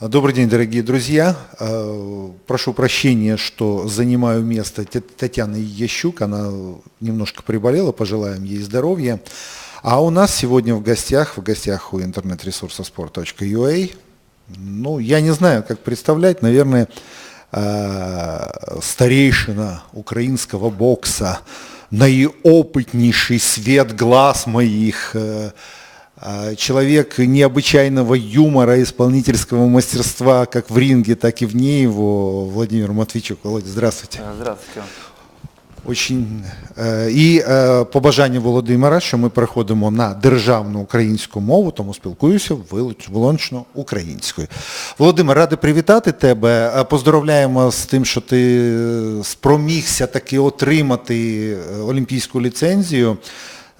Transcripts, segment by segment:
Добрый день, дорогие друзья. Э, Прошу прощения, что занимаю место Татьяны Ящук. Она немножко приболела, пожелаем ей здоровья. А у нас сегодня в гостях, в гостях у интернет-ресурса sport.ua, ну, я не знаю, как представлять, наверное, э, старейшина украинского бокса, наиопытнейший свет глаз моих, э, а, Человек необычайного юмора, исполнительского мастерства, как в ринге, так и вне его, Владимир Матвійчук. Володя, здравствуйте. Е, Здравствуйте. Очень, і е, побажання Володимира, що ми переходимо на державну українську мову, тому спілкуюся вилуч- вилончно українською. Володимир, радий привітати тебе. Е, Поздоровляємо з тим, що ти е, спромігся таки отримати е, олімпійську ліцензію.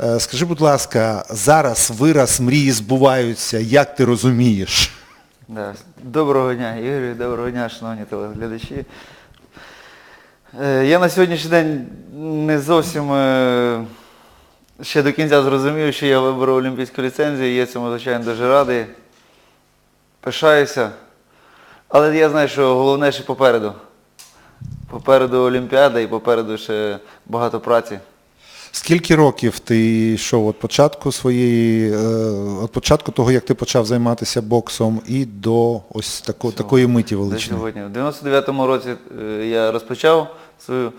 Е, Скажи, будь ласка, зараз вираз мрії збуваються, як ти розумієш? Да. Доброго дня, Ігорю, доброго дня, шановні телеглядачі. Е, Я на сьогоднішній день не зовсім е, ще до кінця зрозумів, що я виберу олімпійську ліцензію, я цьому, звичайно, дуже радий. Пишаюся. Але я знаю, що головне ще попереду. Попереду Олімпіада і попереду ще багато праці. Скільки років ти йшов від початку своєї, е, від початку того, як ти почав займатися боксом, і до ось тако, такої миті До величини? сьогодні. У 99-му році е, я розпочав свою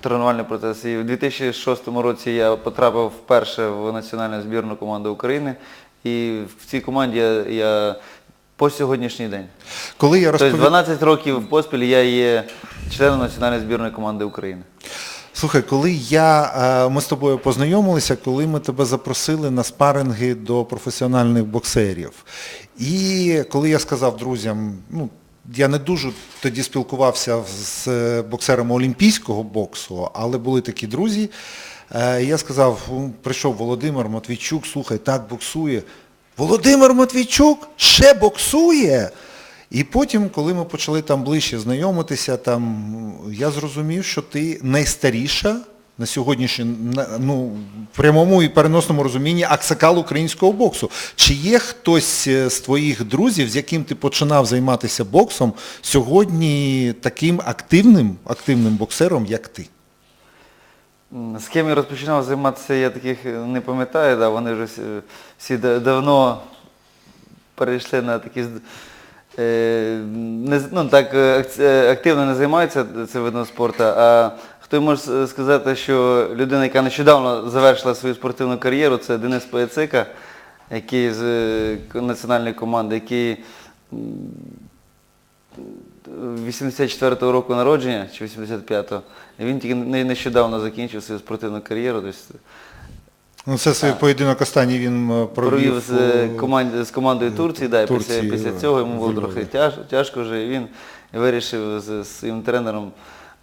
тренувальний процес. І в 2006 році я потрапив вперше в національну збірну команду України. І в цій команді я, я по сьогоднішній день. Коли я Тобто 12 років поспіль я є членом національної збірної команди України. Слухай, коли я, е, ми з тобою познайомилися, коли ми тебе запросили на спаринги до професіональних боксерів. І коли я сказав друзям, ну, я не дуже тоді спілкувався з е, боксерами олімпійського боксу, але були такі друзі. Е, Я сказав, прийшов Володимир Матвійчук, слухай, так боксує. Володимир Матвійчук ще боксує? І потім, коли ми почали там ближче знайомитися, там, я зрозумів, що ти найстаріша на сьогоднішній, ну, в прямому і переносному розумінні аксакал українського боксу. Чи є хтось е, з твоїх друзів, з яким ти починав займатися боксом, сьогодні таким активним, активним боксером, як ти? З ким я розпочинав займатися, я таких е, не пам'ятаю, да, вони вже всі, всі давно перейшли на такі е, не, ну, так е, е, активно не займаються цим видом спорту. А хто може сказати, що людина, яка нещодавно завершила свою спортивну кар'єру, це Денис Паяцика, який з е, національної команди, який 84-го року народження, чи 85-го, він тільки нещодавно закінчив свою спортивну кар'єру. Тобто, Ну, це свій поєдинок останній він е, провів. провів з, е, у- команд- з командою Турції, да, і Турції, після, після е, цього йому було трохи тяж, тяжко вже, і він вирішив з своїм тренером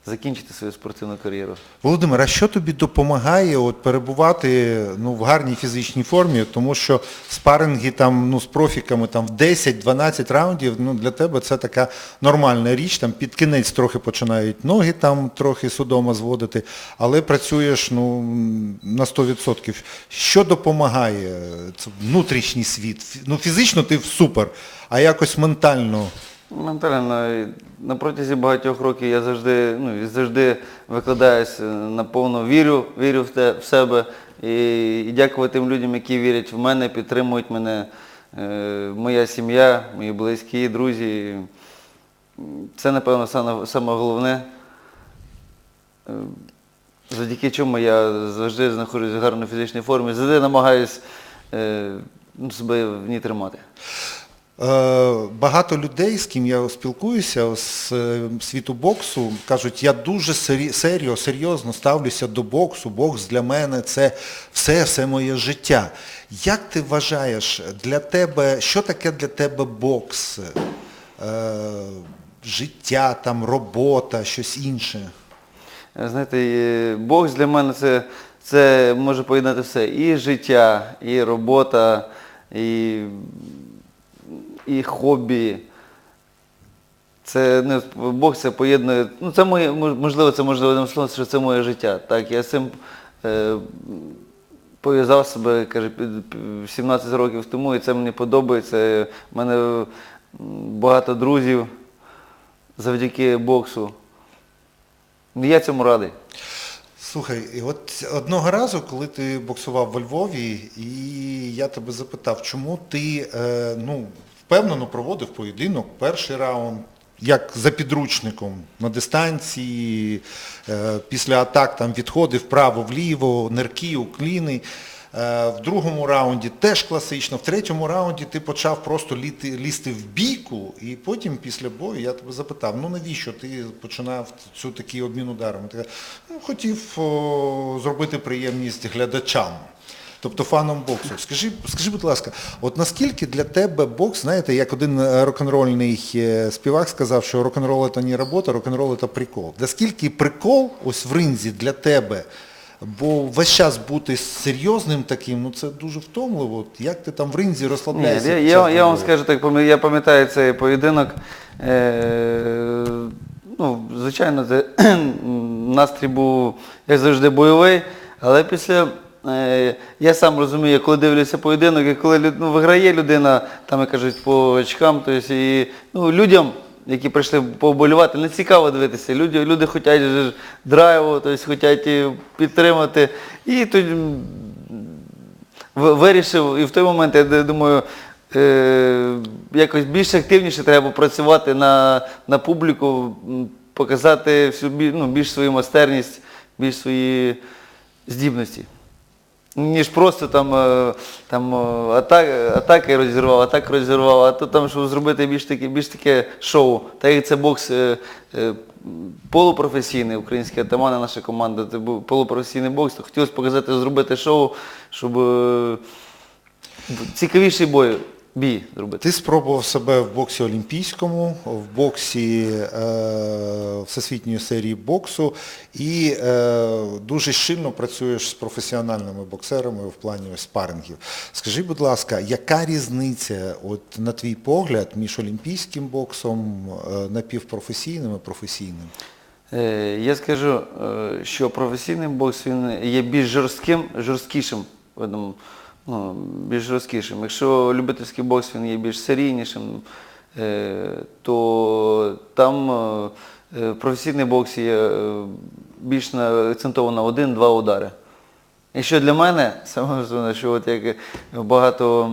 закінчити свою спортивну кар'єру. Володимир, а що тобі допомагає от, перебувати ну, в гарній фізичній формі? Тому що спаринги там, ну, з профіками там, в 10-12 раундів ну, для тебе це така нормальна річ. Там, під кінець трохи починають ноги там трохи судома зводити, але працюєш ну, на 100%. Що допомагає? Це внутрішній світ. Ну, фізично ти супер, а якось ментально. Ментально, на протязі багатьох років я завжди, ну, завжди викладаюсь е, наповно, вірю, вірю в, те, в себе. І, і дякую тим людям, які вірять в мене, підтримують мене, е, моя сім'я, мої близькі, друзі. Це, напевно, саме, головне. Е, Завдяки чому я завжди знаходжусь в гарній фізичній формі, завжди намагаюсь е, себе в ній тримати. Е, Багато людей, з ким я спілкуюся з е, світу боксу, кажуть, я дуже серйо, серйозно ставлюся до боксу. Бокс для мене це все, все моє життя. Як ти вважаєш, для тебе, що таке для тебе бокс? Е, Життя, там, робота, щось інше? Знаєте, бокс для мене це, це може поєднати все. І життя, і робота, і, і хобі. Це не бокс це поєднує. Ну, це моє, можливо, це можливо одним словом, що це моє життя. Так, я з цим е, пов'язав себе, каже, під- під- 17 років тому, і це мені подобається. У мене багато друзів завдяки боксу. Я цьому радий. Слухай, і от одного разу, коли ти боксував во Львові, і я тебе запитав, чому ти е, ну, впевнено проводив поєдинок, перший раунд, як за підручником на дистанції, е, після атак там відходи вправо-вліво, нирки, укліни. Е, В другому раунді теж класично, в третьому раунді ти почав просто літи, лізти в бійку, і потім після бою я тебе запитав, ну навіщо ти починав цю такий обмін ударами? Ти ну, хотів о, зробити приємність глядачам. Тобто фаном боксу. Скажи, скажи, будь ласка, от наскільки для тебе бокс, знаєте, як один е, рок-н-рольний е, співак сказав, що рок-н-рол це не робота, рок-н-рол це прикол. Наскільки прикол ось в ринзі для тебе? Бо весь час бути серйозним таким, ну це дуже втомливо. От Як ти там в ринзі розслабляєшся? я, я, я вам скажу так, я пам'ятаю цей поєдинок. Е, ну, звичайно, це, настрій був, як завжди, бойовий, але після. Е, Я сам розумію, коли дивлюся поєдинок, і коли ну, виграє людина, там як кажуть, по очкам, то есть, і, ну, людям, які прийшли поболювати, не цікаво дивитися. Люди, люди хочуть драйву, тобто хочуть підтримати. І тут вирішив, і в той момент я думаю, е, якось більш активніше треба працювати на, на публіку, показати всю, ну, більш свою майстерність, більш свої здібності. Ніж просто там, е, там е, атак, атаки розірвав, атак розірвав, а то там, щоб зробити більш таке, більш таке шоу. Та як це бокс е, полупрофесійний, український атамани, наша команда, це був полупрофесійний бокс, то хотілося показати, зробити шоу, щоб цікавіший бой, бій зробити. Ти спробував себе в боксі олімпійському, в боксі е, всесвітньої серії боксу і е, дуже щільно працюєш з професіональними боксерами в плані спарингів. Скажи, будь ласка, яка різниця, от, на твій погляд, між олімпійським боксом, е, напівпрофесійним і професійним? Е, Я скажу, е, що професійний бокс він є більш жорстким, жорсткішим видом, ну, більш жорсткішим. Якщо любительський бокс він є більш серійнішим, е, то там е, е, професійний бокс є більш акцентовано один-два удари. І що для мене, саме основне, що от як багато,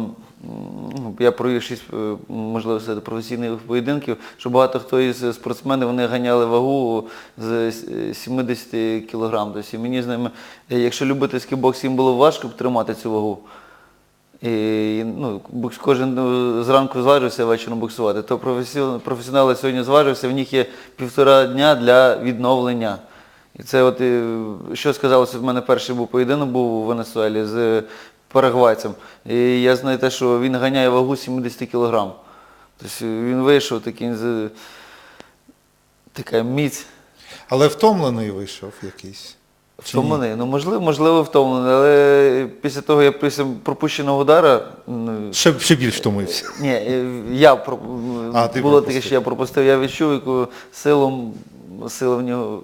ну, я провів шість, можливо, це професійних поєдинків, що багато хто із спортсменів вони ганяли вагу з 70 кілограм. Тобто мені з ними, якщо любительський бокс їм було важко тримати цю вагу, і, ну, кожен ну, зранку зважився, вечором боксувати, то професіонали сьогодні зважився, в них є півтора дня для відновлення. І це от, е, що сказалося, в мене перший був поєдинок був у Венесуелі з парагвайцем. І я знаю те, що він ганяє вагу 70 кілограм. Тобто він вийшов такий така міць. Але втомлений вийшов якийсь. Втомлений. Ну, можливо, можливо, втомлений, але після того, як після пропущеного удара, ну, Ще, ще більш втомився. Ні, е, я про- А, ти було таке, що я пропустив, я відчув, яку силу, сила в нього.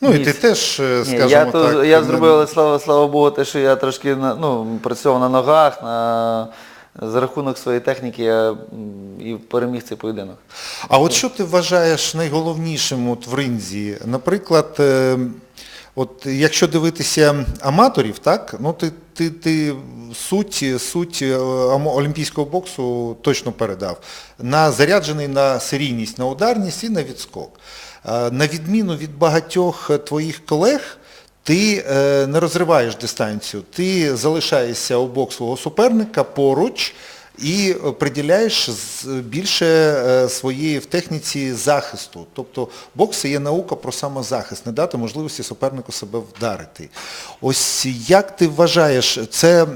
Ну і ти теж, е, Ні, скажімо я, то, я зробив, але слава, слава Богу, те, що я трошки ну, працював на ногах, на, за рахунок своєї техніки я і переміг цей поєдинок. А от що ти вважаєш найголовнішим от в ринзі? Наприклад, е, от якщо дивитися аматорів, так, ну ти, ти, ти суть, суть е, олімпійського боксу точно передав. На заряджений на серійність, на ударність і на відскок. Е, На відміну від багатьох твоїх колег, ти е, не розриваєш дистанцію, ти залишаєшся у бок свого суперника поруч і приділяєш більше е, своєї в техніці захисту. Тобто бокс є наука про самозахист, не дати можливості супернику себе вдарити. Ось як ти вважаєш, це, е,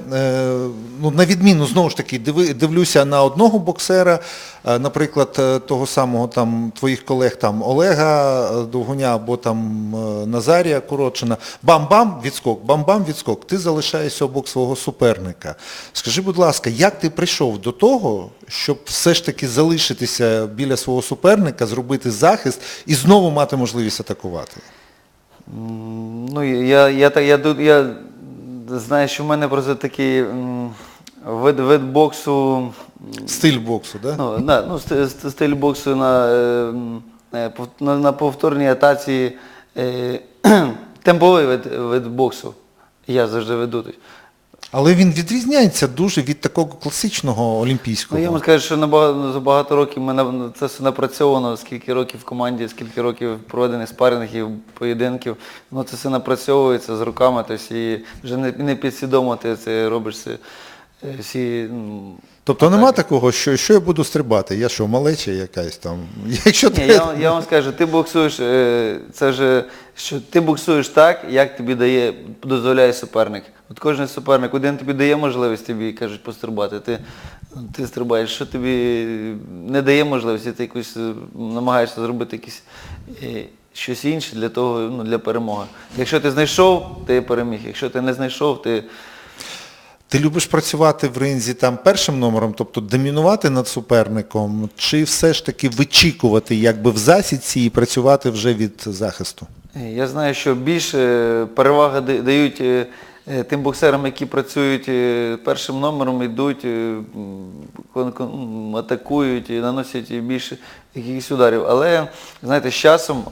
ну, на відміну, знову ж таки, дивлюся на одного боксера, е, наприклад, того самого там твоїх колег там Олега Довгуня або там Назарія Коротшина. Бам-бам, відскок, бам-бам, відскок. Ти залишаєшся обок свого суперника. Скажи, будь ласка, як ти прийшов до того, щоб все ж таки залишитися біля свого суперника, зробити захист і знову мати можливість атакувати? Ну, я, я, так- я, я знаю, що в мене просто такий Вид, вид боксу, Стиль боксу, да? ну, на, ну, ст- ст- стиль боксу на, е, на, на повторній атаці, е, темповий вид, вид боксу. Я завжди веду. Але він відрізняється дуже від такого класичного олімпійського. Ну, я вам скажу, що набагато, за багато років ми це все напрацьовано, скільки років в команді, скільки років проведених спарингів, поєдинків, ну це все напрацьовується з руками, тобто і вже не, не підсвідомо ти це робиш всі. е, всі. Тобто нема такого, що, що я буду стрибати, я що, малеча якась там. Якщо Ні, ти... я, вам- я вам скажу, ти боксуєш, е, це вже, що ти боксуєш так, як тобі дає, дозволяє суперник. От кожен суперник, один тобі дає можливість тобі, кажуть, пострибати, ти, ти стрибаєш, що тобі не дає можливості, ти якусь е, намагаєшся зробити якісь, е, щось інше для того, ну, для перемоги. Якщо ти знайшов, ти переміг. Якщо ти не знайшов, ти. Ти любиш працювати в ринзі там першим номером, тобто домінувати над суперником, чи все ж таки вичікувати якби в засідці і працювати вже від захисту? Я знаю, що більше переваги дають е, е, тим боксерам, які працюють е, першим номером, йдуть, е, атакують і наносять більше якихось ударів. Але, знаєте, з часом,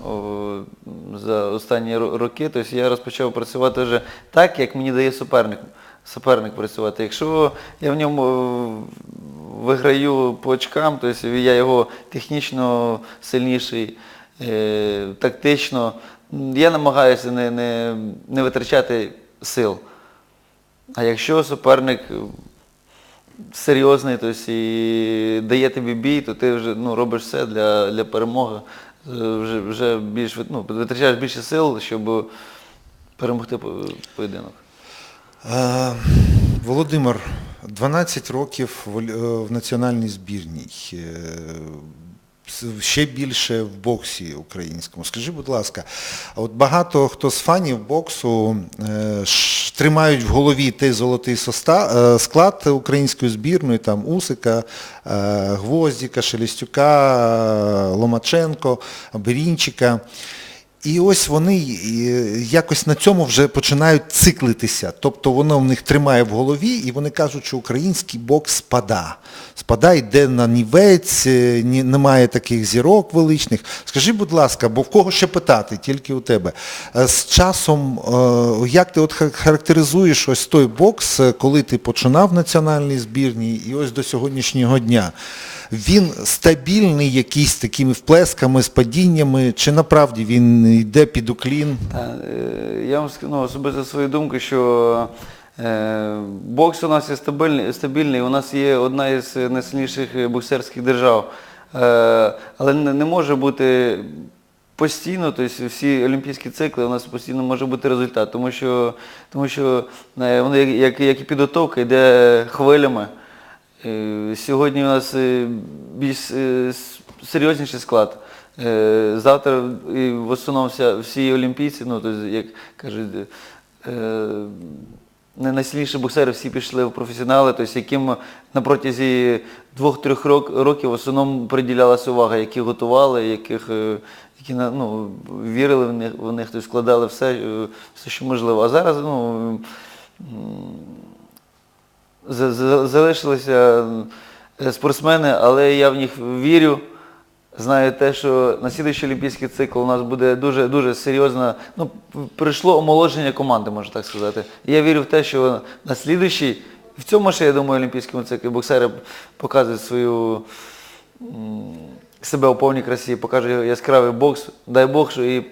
за останні роки, тобто я розпочав працювати вже так, як мені дає суперник. Суперник працювати. Якщо я в ньому е, виграю по очкам, тобто я його технічно сильніший, е, тактично. Я намагаюся не, не, не витрачати сил. А якщо суперник е, серйозний тобто, і дає тобі бій, то ти вже ну, робиш все для, для перемоги. Вже, вже більш, ну, витрачаєш більше сил, щоб перемогти по- поєдинок. Е, Володимир, 12 років е, в національній збірній, е, ще більше в боксі українському. Скажи, будь ласка, от багато хто з фанів боксу е, тримають в голові той золотий соста- е, склад української збірної, там Усика, е, Гвоздіка, Шелестюка, е, Ломаченко, Берінчика. І ось вони якось на цьому вже починають циклитися. Тобто воно в них тримає в голові, і вони кажуть, що український бокс спада. Спада йде на нівець, е, немає таких зірок величних. Скажи, будь ласка, бо в кого ще питати, тільки у тебе. Е, З часом, е, як ти от характеризуєш ось той бокс, коли ти починав в національній збірній і ось до сьогоднішнього дня? Він стабільний якийсь такими вплесками, з падіннями, чи направді він йде під уклін? Е, я вам скажу ну, особисто свою думку, що е, бокс у нас є стабільний, стабільний, у нас є одна із найсильніших боксерських держав. Е, але не, не може бути постійно, тобто всі олімпійські цикли у нас постійно може бути результат, тому що, тому що е, воно як, як, як і підготовка йде хвилями. Е, Сьогодні у нас е, більш серйозніший склад. Е, Завтра і в основному всі олімпійці, ну, тобто, як кажуть, е, не найсильніші боксери всі пішли в професіонали, тобто, яким на протязі двох-трьох рок- років в основному приділялася увага, які готували, яких, е, які ну, вірили в них, в них тобто, складали все, все, що можливо. А зараз ну, залишилися спортсмени, але я в них вірю. Знаю те, що на слідуючий олімпійський цикл у нас буде дуже дуже серйозно. Ну, прийшло омолодження команди, можна так сказати. І я вірю в те, що на слідуючий, в цьому ще, я думаю, олімпійському циклі боксери показують свою себе у повній красі, покажуть яскравий бокс. Дай Бог, що і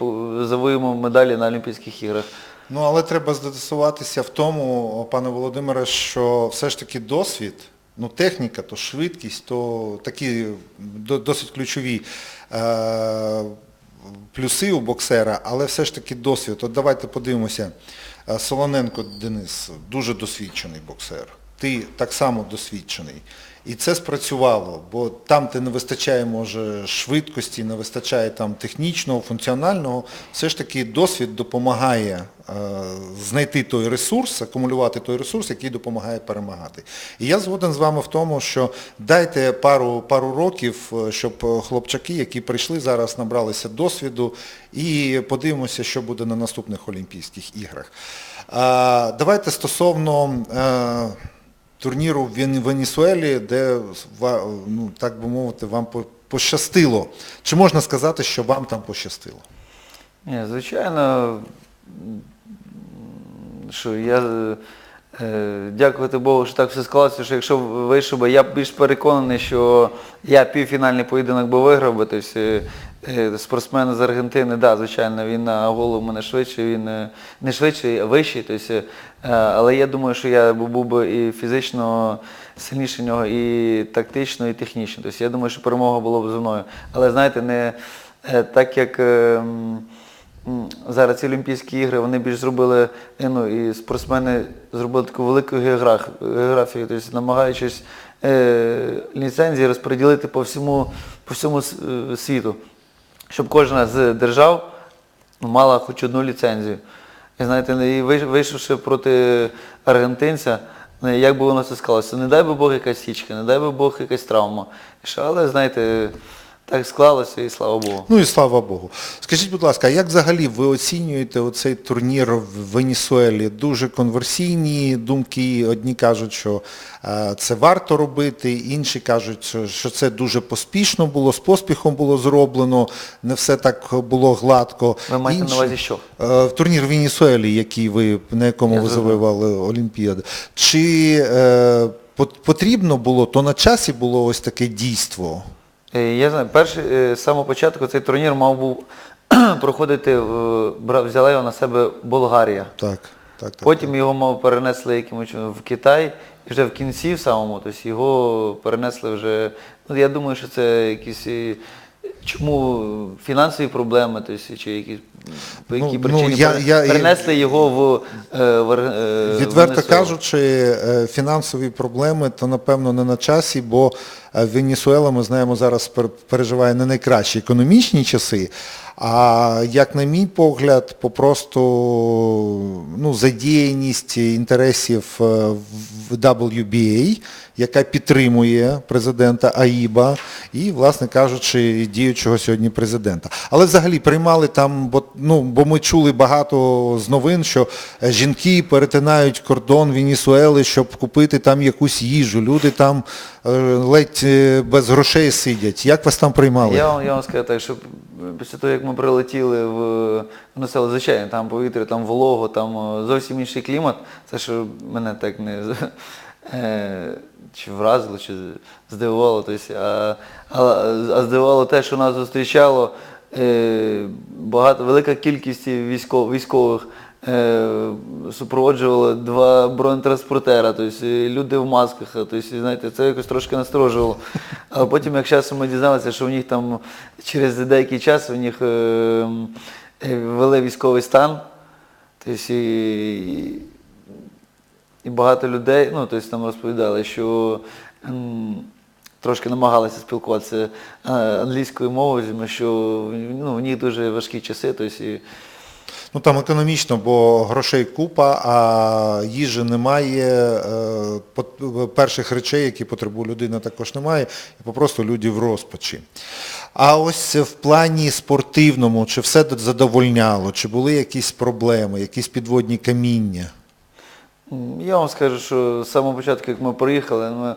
завоюємо медалі на Олімпійських іграх. Ну, але треба застосуватися в тому, пане Володимире, що все ж таки досвід, ну, техніка, то швидкість, то такі досить ключові е, плюси у боксера, але все ж таки досвід. От давайте подивимося. Е, Солоненко Денис, дуже досвідчений боксер. Ти так само досвідчений. І це спрацювало, бо там, де не вистачає, може, швидкості, не вистачає там технічного, функціонального, все ж таки досвід допомагає е, знайти той ресурс, акумулювати той ресурс, який допомагає перемагати. І я згоден з вами в тому, що дайте пару, пару років, е, щоб е, хлопчаки, які прийшли зараз, набралися досвіду, і подивимося, що буде на наступних Олімпійських іграх. А, давайте стосовно... Е, турніру в Венесуелі, де, ну, так би мовити, вам пощастило. Чи можна сказати, що вам там пощастило? Ні, звичайно, що я е, дякувати Богу, що так все склалося, що якщо вийшов би, я більш переконаний, що я півфінальний поєдинок би виграв би. Тобто, е, спортсмен з Аргентини, да, звичайно, він на голову мене швидший, він е, не швидший, а вищий. Тобто, е, але я думаю, що я був би і фізично сильніший нього, і тактично, і технічно. Тобто, я думаю, що перемога була б зі мною. Але знаєте, не е, так як. е, Зараз ці Олімпійські ігри вони більш зробили, е, ну і спортсмени зробили таку велику географію, тобто намагаючись е, ліцензії розподілити по всьому, по всьому е, світу, щоб кожна з держав мала хоч одну ліцензію. І знаєте, і вийшовши проти аргентинця, ну, як би воно це склалося? Не дай би Бог якась січка, не дай би Бог якась травма. Але знаєте, так склалося і слава Богу. Ну і слава Богу. Скажіть, будь ласка, як взагалі ви оцінюєте оцей турнір в Венесуелі? Дуже конверсійні думки. Одні кажуть, що е, це варто робити, інші кажуть, що- це дуже поспішно було, з поспіхом було зроблено, не все так було гладко. Ви маєте на увазі що? Е, турнір в Венесуелі, який ви, на якому Я ви завоювали Олімпіади. Чи е, потрібно було, то на часі було ось таке дійство? Е, Я знаю, перший, е, з самого початку цей турнір мав був проходити, в- взяла його на себе Болгарія. Так, так, так. Потім його мав перенесли якимось в Китай, і вже в кінці в самому, тобто його перенесли вже. Ну, я думаю, що це якісь. Чому фінансові проблеми, тобто, чи якісь по Ну, якій ну, причині я- пере- я- перенесли його в, е, в, е, Відверто Венесуелу. кажучи, е, фінансові проблеми то напевно не на часі, бо Венесуела, ми знаємо, зараз переживає не найкращі економічні часи. А як на мій погляд, попросту ну, задіяність інтересів WBA, яка підтримує президента Аїба і, власне кажучи, діючого сьогодні президента. Але взагалі приймали там, бо, ну, бо ми чули багато з новин, що е, жінки перетинають кордон Венесуели, щоб купити там якусь їжу. Люди там ледь е, без грошей сидять. Як вас там приймали? Я, вам- я вам скажу так, що після того, як ми прилетіли в Венесуелу, звичайно, там повітря, там волого, там е, зовсім інший клімат. Це що мене так не е, чи вразило, чи здивувало. Тобто, а, а, а здивувало те, що нас зустрічало багато, велика кількість військов, військових. Е, супроводжували два бронетранспортера, тобто люди в масках, тобто, знаєте, це якось трошки насторожувало. А потім, як часом ми дізналися, що у них там через деякий час у них е, е, ввели військовий стан, тобто, і, і багато людей, ну, тобто, нам розповідали, що трошки намагалися спілкуватися англійською мовою, що ну, у них дуже важкі часи. Тобто, Ну там економічно, бо грошей купа, а їжі немає, е, перших речей, які потребує людина, також немає, і попросту люди в розпачі. А ось в плані спортивному, чи все задовольняло, чи були якісь проблеми, якісь підводні каміння? Я вам скажу, що з самого початку, як ми приїхали, ми,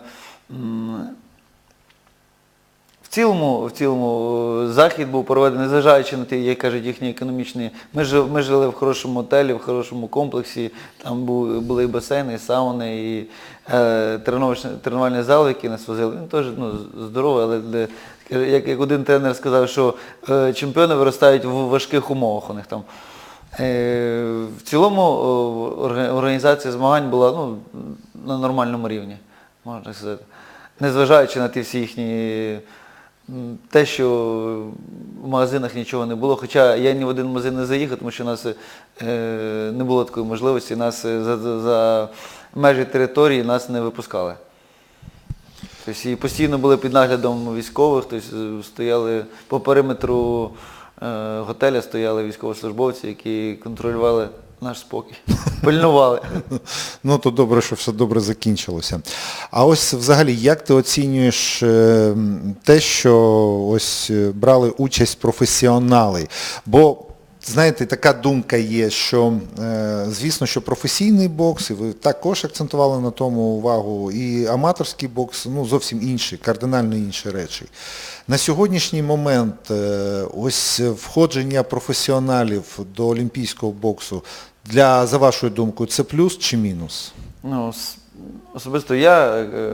цілому, в цілому е, захід був проведений, незважаючи на ті, як кажуть, їхні економічні. Ми, жи- ми жили в хорошому отелі, в хорошому комплексі, там були і басейни, і сауни, і е, тренувальний, тренувальний зал, який нас возили. Він теж ну, здоровий, але для, як, як один тренер сказав, що е, чемпіони виростають в важких умовах у них там. Е, В цілому організація змагань була ну, на нормальному рівні, можна сказати. Незважаючи на ті всі їхні те, що в магазинах нічого не було. Хоча я ні в один магазин не заїхав, тому що у нас е, не було такої можливості, нас е, за, за, межі території нас не випускали. Тобто і постійно були під наглядом військових, тобто е, стояли по периметру готеля стояли військовослужбовці, які контролювали наш спокій, пильнували. Ну, то добре, що все добре закінчилося. А ось взагалі, як ти оцінюєш е, те, що ось е, брали участь професіонали? Бо знаєте, така думка є, що е, звісно, що професійний бокс, і ви також акцентували на тому увагу, і аматорський бокс, ну зовсім інші, кардинально інші речі. На сьогоднішній момент ось входження професіоналів до олімпійського боксу для, за вашою думкою, це плюс чи мінус? Ну, особисто я е,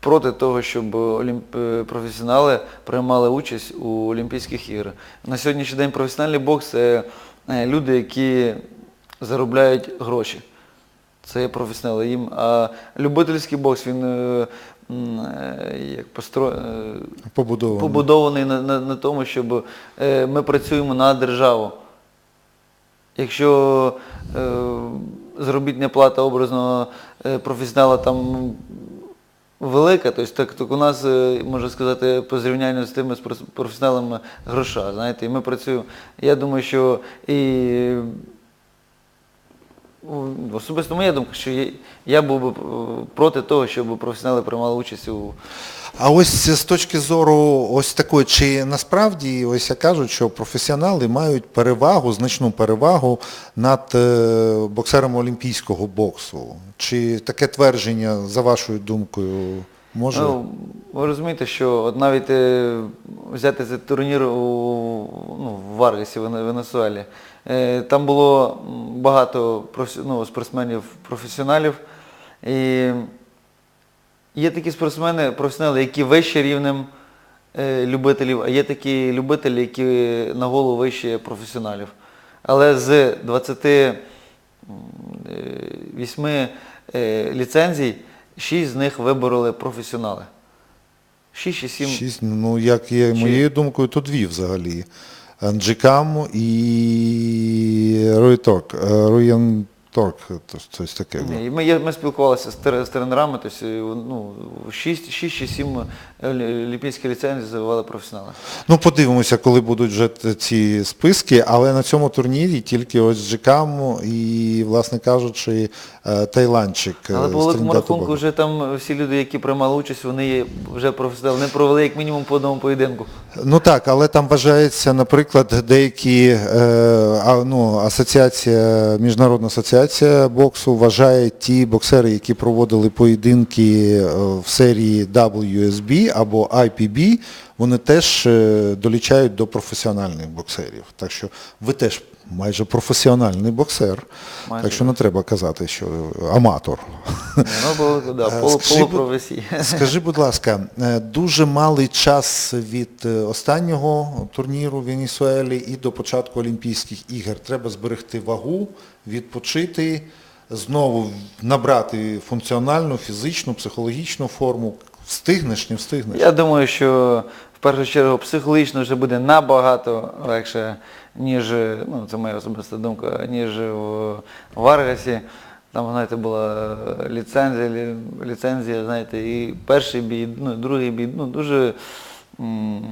проти того, щоб олімп... е, професіонали приймали участь у Олімпійських іграх. На сьогоднішній день професіональний бокс це е, люди, які заробляють гроші. Це є професіонали їм. А любительський бокс, він е, як постро... Побудований. побудований на, на, на тому, щоб е, ми працюємо на державу. Якщо е, заробітна плата образно е, професіонала там велика, то так, так у нас, е, можна сказати, по зрівнянню з тими професіоналами гроша, знаєте, і ми працюємо. Я думаю, що і особисто моя думка, що я, був би е, проти того, щоб професіонали приймали участь у А ось з точки зору ось такої, чи насправді ось я кажуть, що професіонали мають перевагу, значну перевагу над е, боксерами олімпійського боксу? Чи таке твердження, за вашою думкою, може? Ну, ви розумієте, що от навіть е, взяти цей турнір у, ну, в Варгасі, в Венесуелі, е, там було багато ну, спортсменів-професіоналів. І є такі спортсмени, професіонали, які вище рівнем е, любителів, а є такі любителі, які на голову вище професіоналів. Але з 28 е, ліцензій, 6 з них вибороли професіонали. Шість чи сім. Шість, ну як є моєю думкою, то дві взагалі. Джикам і Руїторк. Руєн То щось таке. було. Ні, Ми, є- ми спілкувалися з, з тренерами, тобто, ну, 6, 6 чи 7 олімпійських ліцензій завели професіонали. Ну, подивимося, коли будуть вже т- ці списки, але на цьому турнірі тільки ось Джикам і, власне кажучи, е, Тайландчик. е, Але з по великому Тринідад і рахунку Тобаго. вже там всі люди, які приймали участь, вони є вже професіонали. Вони провели як мінімум по одному поєдинку. Ну так, але там вважається, наприклад, деякі е, а, ну, асоціація, міжнародна асоціація боксу вважає ті боксери, які проводили поєдинки е, в серії WSB або IPB, вони теж е, долічають до професіональних боксерів. Так що ви теж майже професіональний боксер. Майже. Так що не треба казати, що аматор. Ну, було, да, полу, скажи, будь- Скажи, будь ласка, е, дуже малий час від е, останнього турніру в Венесуелі і до початку Олімпійських ігор. Треба зберегти вагу, відпочити, знову набрати функціональну, фізичну, психологічну форму. Встигнеш, не встигнеш. Я думаю, що в першу чергу психологічно вже буде набагато легше, ніж, ну це моя особиста думка, ніж в Варгасі. Там, знаєте, була ліцензія, ліцензія, знаєте, і перший бій, ну, другий бій, ну, дуже м,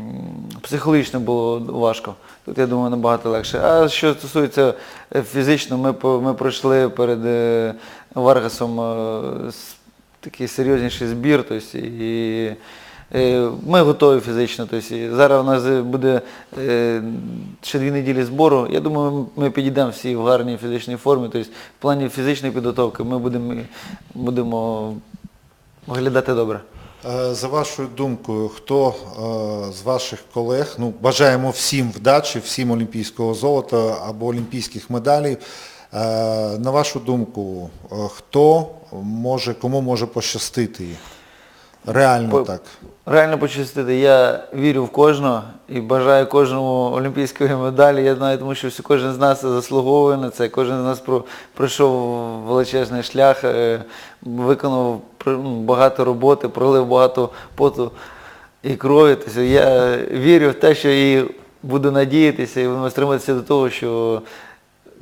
психологічно було важко. Тут, я думаю, набагато легше. А що стосується е, фізично, ми, ми пройшли перед е, Варгасом е, с- такий серйозніший збір, тобто, і е, ми готові фізично. Тобто, зараз у нас буде е, ще дві неділі збору. Я думаю, ми підійдемо всі в гарній фізичній формі. Тобто, в плані фізичної підготовки ми будемо, будемо виглядати добре. Е, За вашою думкою, хто з ваших колег, ну, бажаємо всім вдачі, всім олімпійського золота або олімпійських медалей. Е, На вашу думку, хто може, кому може пощастити? Реально По- так. Реально почистити, я вірю в кожного і бажаю кожному олімпійської медалі. Я знаю, тому що всі- кожен з нас заслуговує на це, кожен з нас про- пройшов величезний шлях, е, виконав ну, багато роботи, пролив багато поту і крові. Тобто я вірю в те, що і буду надіятися і будемо стриматися до того, що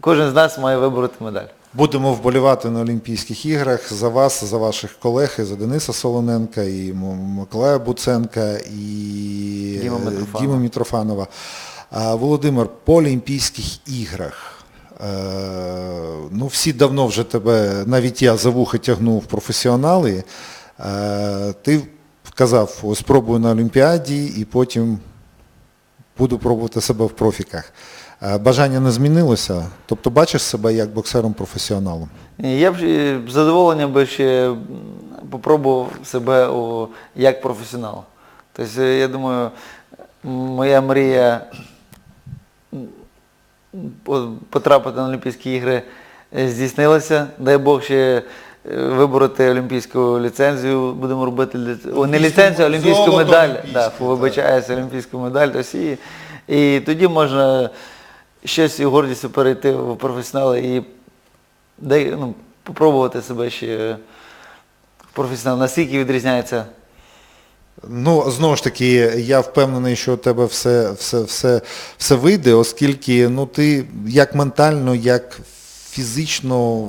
кожен з нас має вибороти медаль. Будемо вболівати на Олімпійських іграх за вас, за ваших колег, і за Дениса Солоненка, і Миколая Буценка, і Діма е, Митрофанова. Діма Мітрофанова. Володимир, по Олімпійських іграх. е, Ну, всі давно вже тебе, навіть я за вуха тягнув професіонали. Е, Ти казав, спробую на Олімпіаді і потім буду пробувати себе в профіках. Е, Бажання не змінилося? Тобто бачиш себе як боксером-професіоналом? Я б з задоволенням би ще попробував себе у, як професіонал. Тобто, е, я думаю, моя мрія потрапити на Олімпійські ігри е, здійснилася. Дай Бог ще е, вибороти олімпійську ліцензію, будемо робити О, не ліцензію, а олімпійську медаль. Да, так. вибачаюся, олімпійську медаль. Тобто, і, і тоді можна з цією гордістю перейти в професіонали і де, ну, попробувати себе ще в професіонал. Наскільки відрізняється Ну, знову ж таки, я впевнений, що у тебе все, все, все, все вийде, оскільки ну, ти як ментально, як фізично,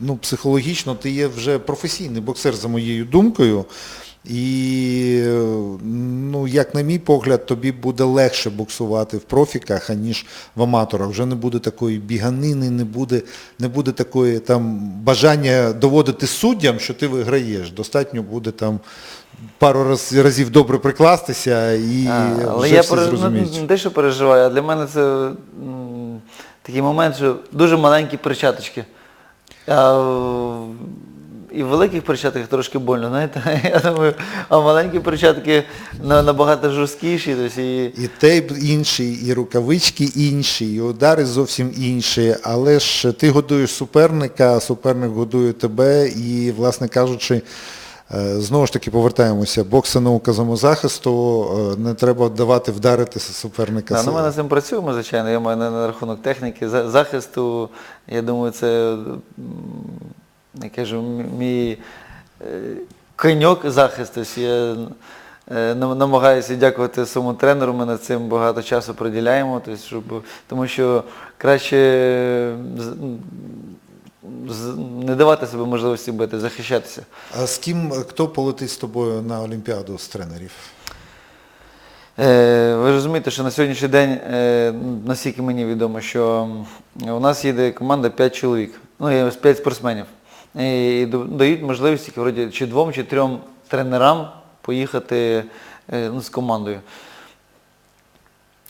ну, психологічно, ти є вже професійний боксер, за моєю думкою. І, ну, як на мій погляд, тобі буде легше боксувати в профіках, аніж в аматорах. Вже не буде такої біганини, не буде, не буде такої там бажання доводити суддям, що ти виграєш. Достатньо буде там пару раз, разів добре прикластися і А, але вже я пере- ну, зрозуміють. не те, що переживаю, а для мене це м, такий момент, що дуже маленькі перчаточки. А, і в великих перчатках трошки больно, знаєте. Я думаю, а маленькі перчатки набагато жорсткіші. Тобто, і, І тейп інший, і рукавички інші, і удари зовсім інші. Але ж ти годуєш суперника, суперник годує тебе, і, власне кажучи, е, знову ж таки повертаємося. Бокс це наука самозахисту, е, не треба давати вдаритися суперника. Да, ну, ми над цим працюємо, звичайно. Я маю на, на рахунок техніки, захисту. Я думаю, це, я кажу, мій е, коньок захисту. Я е, намагаюся дякувати своєму тренеру, ми над цим багато часу приділяємо, тому що краще не давати себе можливості бити, захищатися. А з ким, хто полетить з тобою на Олімпіаду з тренерів? Е, Ви розумієте, що на сьогоднішній день, наскільки мені відомо, що у нас їде команда 5 чоловік, ну, є 5 спортсменів. І дають можливість тільки вроді, чи двом, чи трьом тренерам поїхати е, ну, з командою.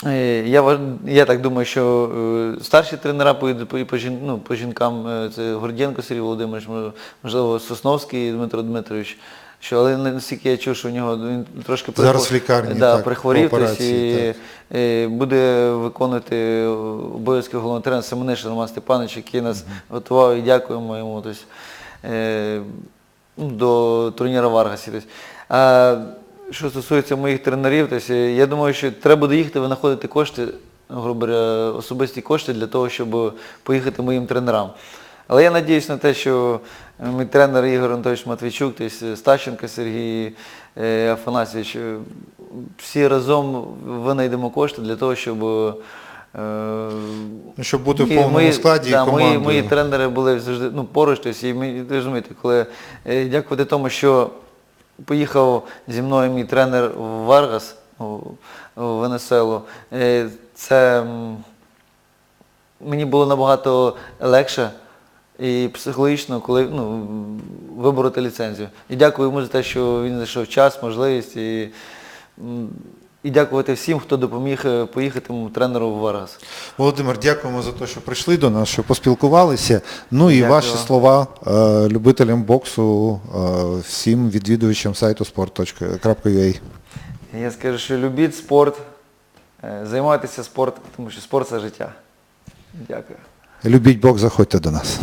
Е, Я, я так думаю, що е, старші тренера поїдуть по, і по, ну, по жінкам, це Гордєнко Сергій Володимирович, можливо, Сосновський Дмитро Дмитрович. Що, але наскільки я чув, що у нього він трошки Зараз лікарні, да, так, прихворів, і, е, буде виконувати обов'язки головного тренера Семениш Роман Степанович, який нас готував і дякуємо йому тобто, до турніру в Аргасі. Тобто. Що стосується моїх тренерів, тобто, е, я думаю, що треба доїхати винаходити кошти, грубо говоря, особисті кошти для того, щоб поїхати моїм тренерам. Але я надіюсь на те, що е, мій тренер Ігор Анатолійович Матвійчук, Стащенко Сергій е, Афанасьович, е, всі разом винайдемо кошти для того, щоб е, Ну, щоб бути в повному мої- складі да, і командою. Мої, мої тренери були завжди ну, поруч, тобто, і ми, розумієте, коли е, дякувати тому, що поїхав зі мною мій тренер в Варгас, у Венесуелу, е, це мені було набагато легше і психологічно, коли ну, вибороти ліцензію. І дякую йому за те, що він знайшов час, можливість. І, і дякувати всім, хто допоміг е, поїхати тренеру в Варгас. Володимир, дякуємо за те, що прийшли до нас, що поспілкувалися. Ну і Дякую ваші слова е, любителям боксу, е, всім відвідувачам сайту sport.ua. Я скажу, що любіть спорт, займайтеся спортом, тому що спорт це життя. Дякую. Любіть бокс, заходьте до нас.